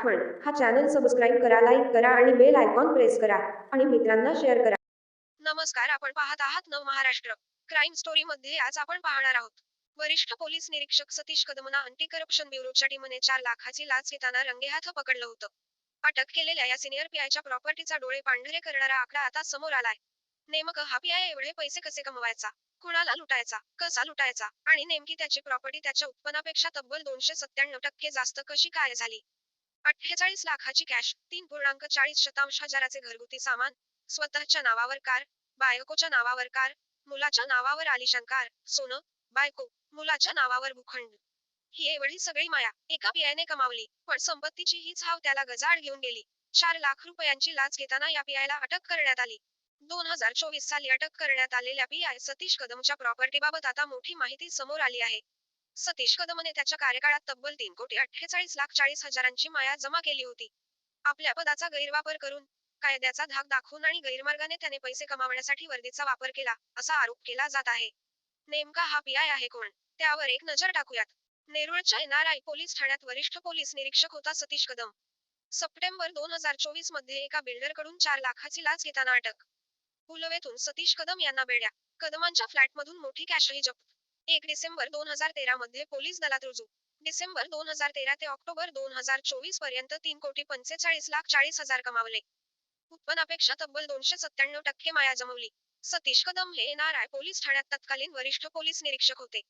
हा channel subscribe करा like करा आणि बेल आयकॉन प्रेस करा आणि मित्रांना शेअर करा. नमस्कार आपण पाहत आहात नव महाराष्ट्र. क्राईम स्टोरी मध्ये आज आपण पाहणार आहोत. वरिष्ठ पोलीस निरीक्षक सतीश कदमना अँटी करप्शन ब्युरोच्या टीमने चार लाखाची लाच घेताना रंगेहाथ पकडलं होतं. अटक केलेल्या या सिनियर पीआयच्या प्रॉपर्टीचा डोळे पांढरे करणारा आकडा आता समोर आलाय. नेमकं हा पीआय एवढे पैसे कसे कमवायचा? कुणाला लुटायचा? कसा लुटायचा? आणि नेमकी त्याची प्रॉपर्टी त्याच्या उत्पन्नापेक्षा तब्बल दोनशे सत्त्याण्णव टक्के जास्त कशी काय झाली? अठ्ठेचाळीस लाखाची कॅश तीन पूर्णांक चाळीस शतांश हजाराचे घरगुती सामान स्वतःच्या नावावर कार बायकोच्या नावावर कार मुलाच्या नावावर आलिशान कार सोनं बायको मुलाच्या नावावर भूखंड. ही एवढी सगळी माया एका पियाने कमावली पण संपत्तीची हीच हाव त्याला गजाड घेऊन गेली. चार लाख रुपयांची लाच घेताना या पियाला अटक करण्यात आली. दोन हजार चोवीस साली अटक करण्यात आलेल्या पीआय सतीश कदमच्या प्रॉपर्टीबाबत आता मोठी माहिती समोर आली आहे. सतीश कदमने त्याच्या कार्यकाळात तब्बल तीन कोटी अठ्ठेचाळीस लाख चाळीस हजारांची माया जमा केली होती. आपल्या पदाचा गैरवापर करून कायद्याचा धाक दाखवून आणि गैरमार्गाने त्याने पैसे कमावण्यासाठी वर्दीचा वापर केला असा आरोप केला जात आहे. नेमका हा पीआय आहे कोण? त्यावर एक नजर टाकूयात. नेरुळच्या एनआरआय पोलीस ठाण्यात वरिष्ठ पोलीस निरीक्षक होता सतीश कदम. सप्टेंबर दोन हजार चोवीसमध्ये एका बिल्डरकडून चार लाखाची लाच घेताना अटक. पुलवेतून सतीश कदम यांना बेड्या. कदमांच्या फ्लॅटमधून मोठी कॅशही जप्त एक डिसेंबर दोन हजार तेरा मध्ये पोलीस दलात रुजू. डिसेंबर दोन हजार तेरा ते ऑक्टोबर दोन हजार चोवीसपर्यंत तीन कोटी पंचेचाळीस लाख चाळीस हजार कमावले. उत्पन्नापेक्षा तब्बल दोनशे सत्त्याण्णव टक्के माया जमवली. सतीश कदम हे एनआरआय पोलीस ठाण्यात तत्कालीन वरिष्ठ पोलीस निरीक्षक होते.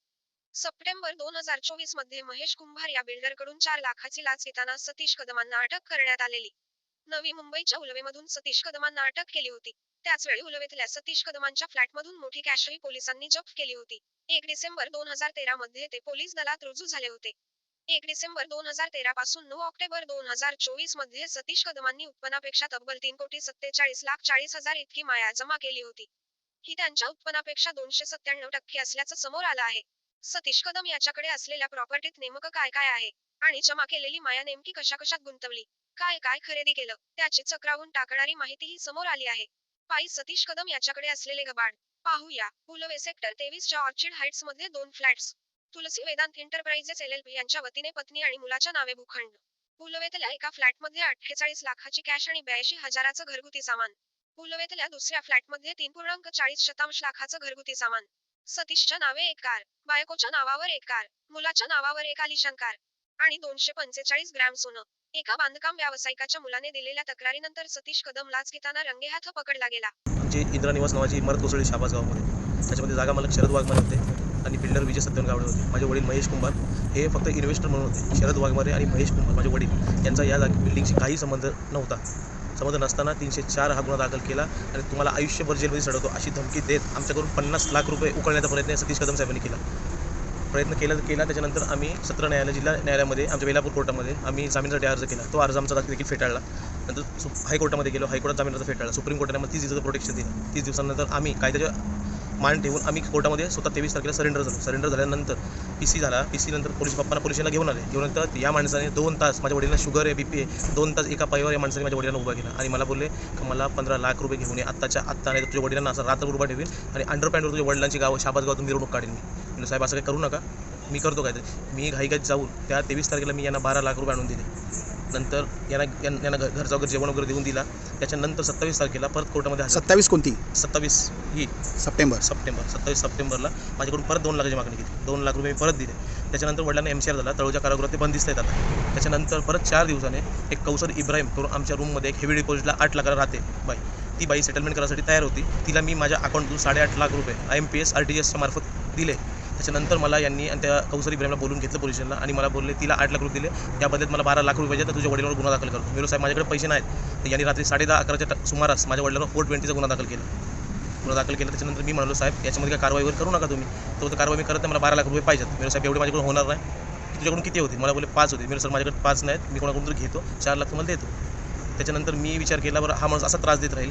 सप्टेंबर दोन हजार चोवीसमध्ये महेश कुंभार या बिल्डरकडून चार लाखाची लाच घेताना सतीश कदमांना अटक करण्यात आलेली. नवी मुंबईच्या उलवेमधून सतीश कदमांना अटक केली होती. त्याचवेळी उलवेतल्या सतीश कदमांच्या फ्लॅटमधून मोठी कॅशही पोलिसांनी जप्त केली होती. एक डिसेंबर दोन हजार तेरा मध्ये ते पोलीस दलात रुजू झाले होते. एक डिसेंबर दोन हजार तेरा पासून नऊ ऑक्टोबर दोन हजार चोवीसमध्ये सतीश कदमांनी उत्पन्नापेक्षा तब्बल तीन कोटी सत्तेचाळीस लाख चाळीस हजार इतकी माया जमा केली होती. ही त्यांच्या उत्पन्नापेक्षा दोनशे सत्त्याण्णव टक्के असल्याचं समोर आलं आहे. सतीश कदम याच्याकडे असलेल्या प्रॉपर्टीत नेमकं काय काय आहे? आणि जमा केलेली माया नेमकी कशा कशात गुंतवली? काय काय खरेदी केलं? त्याची चक्रावून टाकणारी माहितीही समोर आली आहे. पायी सतीश कदम याच्याकडे असलेले गबाड. पाहूया. पुलवे सेक्टर तेवीसच्या ऑर्चिड हाइट्समध्ये दोन flats Tulsi Vedant enterprises L L P यांच्या वतीने पत्नी आणि मुलाच्या नावे भूखंड. पुलवेतल्या एका फ्लॅटमध्ये अठ्ठेचाळीस लाखाची कॅश आणि ब्याऐंशी हजाराचं घरगुती सामान. पुलवेतल्या दुसऱ्या फ्लॅटमध्ये तीन पूर्णांक चाळीस शतांश लाखाचं घरगुती सामान. सतीशच्या नावे एक कार बायकोच्या नावावर एक कार मुलाच्या नावावर एक आलिशान कार. आणि दोनशे पंचेचाळीस ग्रॅम सोनं. एका बांधकाम व्यावसायिकाच्या मुलाने दिलेल्या तक्रारीनंतर सतीश कदम लाच घेताना रंगेहाथ पकडला गेला. म्हणजे आमची इंद्रानिवास नावाची इमारत कोसळली शाबाज गावामध्ये. त्याच्यामध्ये जागा मला शरद वाघमारे होते आणि बिल्डर विजय सत्यन गावडे होते. माझे वडील महेश कुंभार हे फक्त इन्व्हेस्टर म्हणून होते. शरद वाघमारे आणि महेश कुंभार माझे वडील यांचा या बिल्डिंगशी काही संबंध नव्हता. संबंध नसताना तीनशे चार हा गुन्हा दाखल केला आणि तुम्हाला आयुष्यभर जेलमध्ये सडवतो अशी धमकी देत आमच्याकडून पन्नास लाख रुपये उकळण्याचा प्रयत्न सतीश कदम साहेबांनी केला. प्रयत्न केला केला त्याच्यानंतर आम्ही सत्र न्यायालय जिल्हा न्यायालयामध्ये आमच्या वेलापूर कोर्टामध्ये आम्ही जामीनसाठी अर्ज केला. तो अर्ज आमचा देखील फेटाळला. नंतर सु हायकोर्टामध्ये गेलो हायकोर्टात जामीन अर्ज फेटाळला. सुप्रीम कोर्टाने तीस दिवसाचं प्रोटेक्शन दिलं. तीस दिवसानंतर आम्ही कायद्याच्या मान ठेवून आम्ही कोर्टामध्ये स्वतः तेवीस तारखेला सरेंडर झालो. सरेंडर झाल्यानंतर पी सी झाला. पी सी नंतर पोलीस पप्पांना पोलिसांना घेऊन आले. घेऊन नंतर या माणसाने दोन तास माझ्या वडिलांना शुगर आहे बी पी आहे दोन तास एका पायावर या माणसाने माझ्या वडिलांना उभा केला. आणि मला बोलले की मला पंधरा लाख रुपये घेऊन ये. आत्ताच्या आत्ता नाही तुझ्या वडिलांना असं रात्र उभा ठेवीन आणि अंडरपॅन्डवर तुझ्या वडिलांची गाव शाबाद गावातून मिरवणूक काढेन मी. म्हणजे साहेब असं काही करू नका. मी करतो काय मी घाईघाईत जाऊन त्या तेवीस तारखेला मी यांना बारा लाख रुपये आणून दिले. नंतर यांना यांना घरचा वगैरे जेवण वगैरे देऊन दिला. त्याच्यानंतर सत्तावीस तारखेला परत कोर्टामध्ये सत्तावीस कोणती? सत्तावीस ही. सप्टेंबर. सप्टेंबर. सत्तावीस सप्टेंबरला माझ्याकडून परत दोन लाखाची मागणी केली दोन लाख रुपये मी परत दिले. त्याच्यानंतर वडिलांना एम सी आर झाला. तळोजा कारागृहात ते बंदिस्त आता. त्याच्यानंतर परत चार दिवसाने एक कौसर इब्राहिम करून आमच्या रूममध्ये एक हेवी डिपॉझिटला आठ लाखाला राहते. बाई ती बाई सेटलमेंट करायसाठी तयार होती. तिला मी माझ्या अकाउंटतून साडेआठ लाख रुपये I M P S R T G एसच्या मार्फत दिले. त्याच्यानंतर मला यांनी आणि त्या कौसरी ब्रेमला बोलून घेतलं पोलिसांना आणि मला बोलले तिला आठ लाख रुपये दिले. त्या बदल्यात मला बारा लाख रुपये पाहिजे तर तुझ्या वडिलांवर गुन्हा दाखल करतो मी साहेब माझ्याकडे पैसे नाहीत. तर यांनी रात्री साडे दहा अकराच्या सुमारास माझ्या वडिलांवर फोर ट्वेंटीचा गुन्हा दाखल केला. गुन्हा दाखल केला. त्याच्यानंतर मी म्हणालो साहेब याच्यामध्ये काय कारवाईवर करू नका तुम्ही. तो तर कारवाई मी करत नाही मला बारा लाख रुपये पाहिजेत. मेरो साहेब एवढे माझ्याकडून होणार नाही. तुझ्याकडून किती होते मला बोलले पाच होते मेरो सर माझ्याकडे पाच नाहीत. मी कोणाकडून तरी घेतो. चार लाख तुम्हाला देतो. त्याच्यानंतर मी विचार केला बरं हा माणूस असा त्रास देत राहील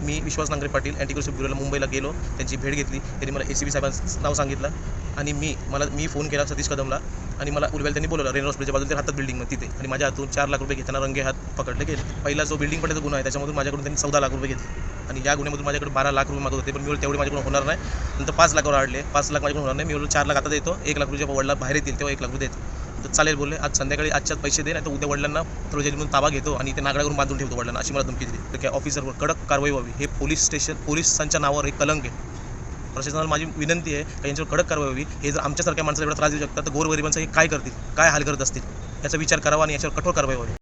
मी विश्वास नांगरे पाटील अँटी करप्शन ब्युरोला मुंबईला गेलो त्यांची भेट घेतली. त्यांनी मला ए सी बी साहेबांचं नाव सांगितलं. आणि मी मला मी फोन केला सतीश कदमला. आणि मला उलवेल त्यांनी बोलवलं रेन हॉस्पिटलच्या बाजूला ते राहतात बिल्डिंगमध्ये तिथे. आणि माझ्या हातून चार लाख रुपये घेताना रंगे हात पकडले गेले. पहिला जो बिल्डिंग पडल्याचा गुन्हा आहे त्याच्यामधून माझ्याकडून त्यांनी चौदा लाख रुपये घेतले. आणि या गुन्ह्यामधून माझ्याकडे बारा लाख रुपये मागत होते पण मी तेवढे माझ्याकडून होणार नाही. नंतर पाच लाखावर आडले पाच लाख माझ्याकडून होणार नाही मी चार लाख आता देतो. एक लाख रुपये जेव्हा वडला बाहेर येतील तेव्हा एक लाख रुपये देतो. तर चालेल बोलले आज संध्याकाळी आजच्याच पैसे दे नाही तर उद्या वडिलांना ट्रोजरी म्हणून ताबा घेतो आणि ते नागडावरून बांधून ठेवतो वडिलांना अशी मला धमकी दिली. तर काय ऑफिसरवर कडक कारवाई व्हावी हे पोलीस स्टेशन पोलिसांच्या नावावर एक कलंक आहे. प्रशासनाला माझी विनंती आहे का यांच्यावर कडक कारवाई व्हावी हे जर आमच्यासारख्या माणसाला एवढा त्रास देऊ शकतात तर गोरगरिबांचं हे काय करतील काय हाल करत असतील याचा विचार करावा आणि याच्यावर कठोर कारवाई व्हावी.